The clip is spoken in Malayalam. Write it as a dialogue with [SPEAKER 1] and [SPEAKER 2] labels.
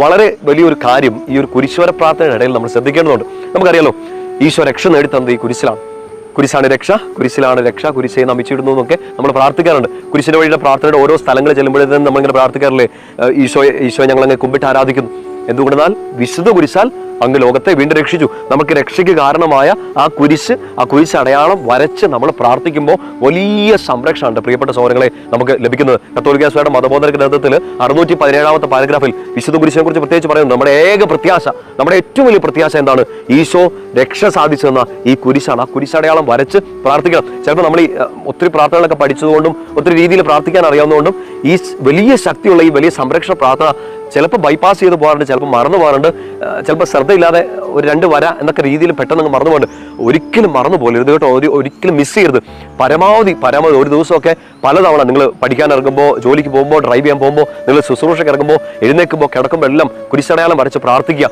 [SPEAKER 1] വളരെ വലിയൊരു കാര്യം ഈ ഒരു കുരിശ്വര പ്രാർത്ഥനയുടെ ഇടയിൽ നമ്മൾ ശ്രദ്ധിക്കേണ്ടതുണ്ട്. നമുക്കറിയാലോ ഈശോ രക്ഷ നേടിത്തന്നത് ഈ കുരിശിലാണ്. കുരിശാണ് രക്ഷ കുരിശിലാണ് രക്ഷ കുരിശയെ നമിച്ചിടുന്നു എന്നൊക്കെ നമ്മൾ പ്രാർത്ഥിക്കാറുണ്ട്. കുരിശിന് വഴിയുടെ പ്രാർത്ഥനയുടെ ഓരോ സ്ഥലങ്ങളിൽ ചെല്ലുമ്പോഴത്തേക്കും നമ്മളിങ്ങനെ പ്രാർത്ഥിക്കാറില്ലേ? ഈശോ ഈശോ ഞങ്ങൾ കുമ്പിട്ട് ആരാധിക്കുന്നു. എന്തുകൊണ്ടെന്നാൽ വിശുദ്ധ കുരിശാൽ അങ്ങ് ലോകത്തെ വീണ്ടും രക്ഷിച്ചു. നമുക്ക് രക്ഷയ്ക്ക് കാരണമായ ആ കുരിശ് ആ കുരിശ് അടയാളം വരച്ച് നമ്മൾ പ്രാർത്ഥിക്കുമ്പോൾ വലിയ സംരക്ഷണമുണ്ട്. പ്രിയപ്പെട്ട സൗരങ്ങളെ നമുക്ക് ലഭിക്കുന്നത് കത്തോലിക്കാസയുടെ മതബോധന ഗ്രന്ഥത്തിൽ അറുന്നൂറ്റി പതിനേഴാമത്തെ പാരഗ്രാഫിൽ വിശുദ്ധ കുരിശിനെ കുറിച്ച് പ്രത്യേകിച്ച് പറയുന്നു. നമ്മുടെ ഏക പ്രത്യാശ നമ്മുടെ ഏറ്റവും വലിയ പ്രത്യാശ എന്താണ്? ഈശോ രക്ഷ സാധിച്ചെന്ന ഈ കുരിശാണ്. ആ കുരിശടയാളം വരച്ച് പ്രാർത്ഥിക്കണം. ചിലപ്പോൾ നമ്മൾ ഈ ഒത്തിരി പ്രാർത്ഥനകളൊക്കെ പഠിച്ചതുകൊണ്ടും ഒത്തിരി രീതിയിൽ പ്രാർത്ഥിക്കാൻ അറിയാവുന്നതുകൊണ്ടും ഈ വലിയ ശക്തിയുള്ള ഈ വലിയ സംരക്ഷണ പ്രാർത്ഥന ചിലപ്പോൾ ബൈപ്പാസ് ചെയ്ത് പോകാറുണ്ട് ചിലപ്പോൾ മറന്നു പോകാറുണ്ട്. ചിലപ്പോൾ ശ്രദ്ധയില്ലാതെ ഒരു രണ്ട് വര എന്നൊക്കെ രീതിയിൽ പെട്ടെന്ന് അങ്ങ് മറന്നു പോകുന്നുണ്ട് ഒരിക്കലും മറന്നു പോകരുത് കേട്ടോ ഒരു ഒരിക്കലും മിസ് ചെയ്യരുത്. പരമാവധി പരമാവധി ഒരു ദിവസമൊക്കെ പലതവണ നിങ്ങൾ പഠിക്കാൻ ഇറങ്ങുമ്പോൾ ജോലിക്ക് പോകുമ്പോൾ ഡ്രൈവ് ചെയ്യാൻ പോകുമ്പോൾ നിങ്ങൾ ശുശ്രൂഷയ്ക്ക് ഇറങ്ങുമ്പോൾ എഴുന്നേൽക്കുമ്പോൾ കിടക്കുമ്പോൾ എല്ലാം കുരിശടയാളം വരച്ച് പ്രാർത്ഥിക്കുക.